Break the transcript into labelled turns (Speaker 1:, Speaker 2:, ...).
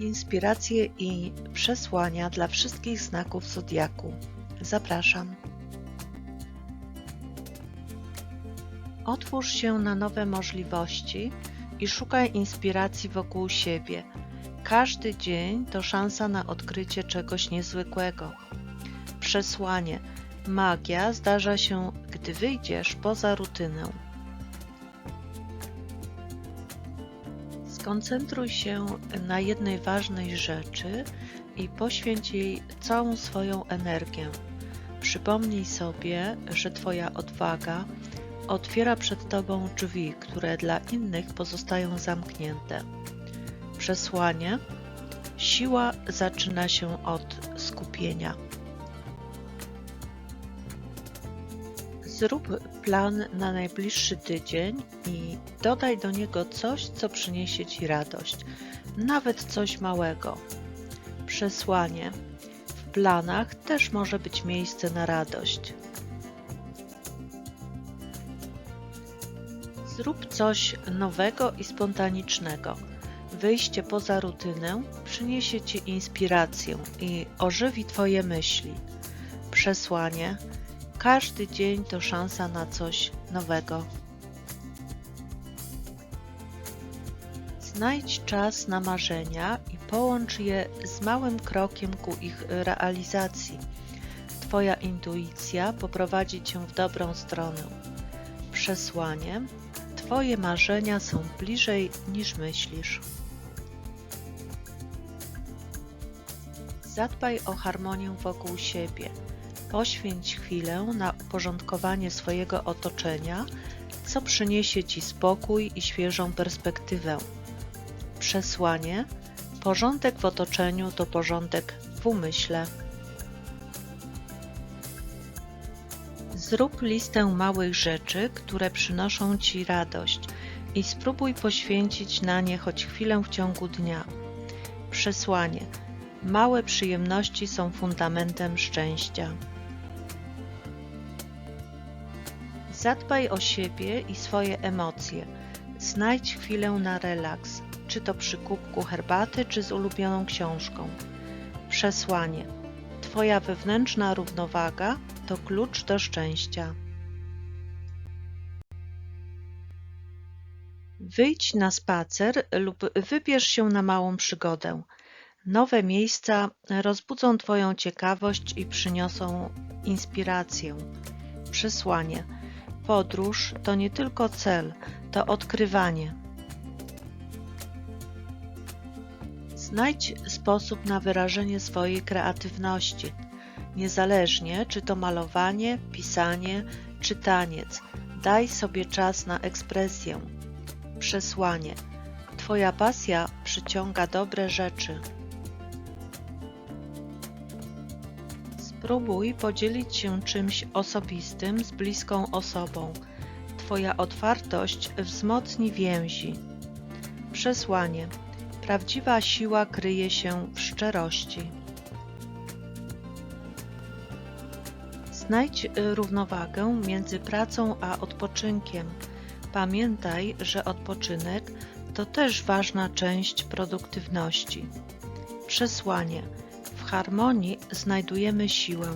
Speaker 1: Inspiracje i przesłania dla wszystkich znaków zodiaku. Zapraszam. Otwórz się na nowe możliwości i szukaj inspiracji wokół siebie. Każdy dzień to szansa na odkrycie czegoś niezwykłego. Przesłanie: Magia zdarza się, gdy wyjdziesz poza rutynę. Skoncentruj się na jednej ważnej rzeczy i poświęć jej całą swoją energię. Przypomnij sobie, że Twoja odwaga otwiera przed Tobą drzwi, które dla innych pozostają zamknięte. Przesłanie: Siła zaczyna się od skupienia. Zrób plan na najbliższy tydzień i dodaj do niego coś, co przyniesie Ci radość, nawet coś małego. Przesłanie: W planach też może być miejsce na radość. Zrób coś nowego i spontanicznego. Wyjście poza rutynę przyniesie Ci inspirację i ożywi Twoje myśli. Przesłanie: każdy dzień to szansa na coś nowego. Znajdź czas na marzenia i połącz je z małym krokiem ku ich realizacji. Twoja intuicja poprowadzi Cię w dobrą stronę. Przesłanie: Twoje marzenia są bliżej niż myślisz. Zadbaj o harmonię wokół siebie. Poświęć chwilę na uporządkowanie swojego otoczenia, co przyniesie Ci spokój i świeżą perspektywę. Przesłanie: Porządek w otoczeniu to porządek w umyśle. Zrób listę małych rzeczy, które przynoszą Ci radość i spróbuj poświęcić na nie choć chwilę w ciągu dnia. Przesłanie: Małe przyjemności są fundamentem szczęścia. Zadbaj o siebie i swoje emocje. Znajdź chwilę na relaks, czy to przy kubku herbaty, czy z ulubioną książką. Przesłanie: Twoja wewnętrzna równowaga to klucz do szczęścia. Wyjdź na spacer lub wybierz się na małą przygodę. Nowe miejsca rozbudzą Twoją ciekawość i przyniosą inspirację. Przesłanie: Podróż to nie tylko cel, to odkrywanie. Znajdź sposób na wyrażenie swojej kreatywności, niezależnie czy to malowanie, pisanie czy taniec. Daj sobie czas na ekspresję. Przesłanie: Twoja pasja przyciąga dobre rzeczy. Spróbuj podzielić się czymś osobistym z bliską osobą. Twoja otwartość wzmocni więzi. Przesłanie: Prawdziwa siła kryje się w szczerości. Znajdź równowagę między pracą a odpoczynkiem. Pamiętaj, że odpoczynek to też ważna część produktywności. Przesłanie: harmonii znajdujemy siłę.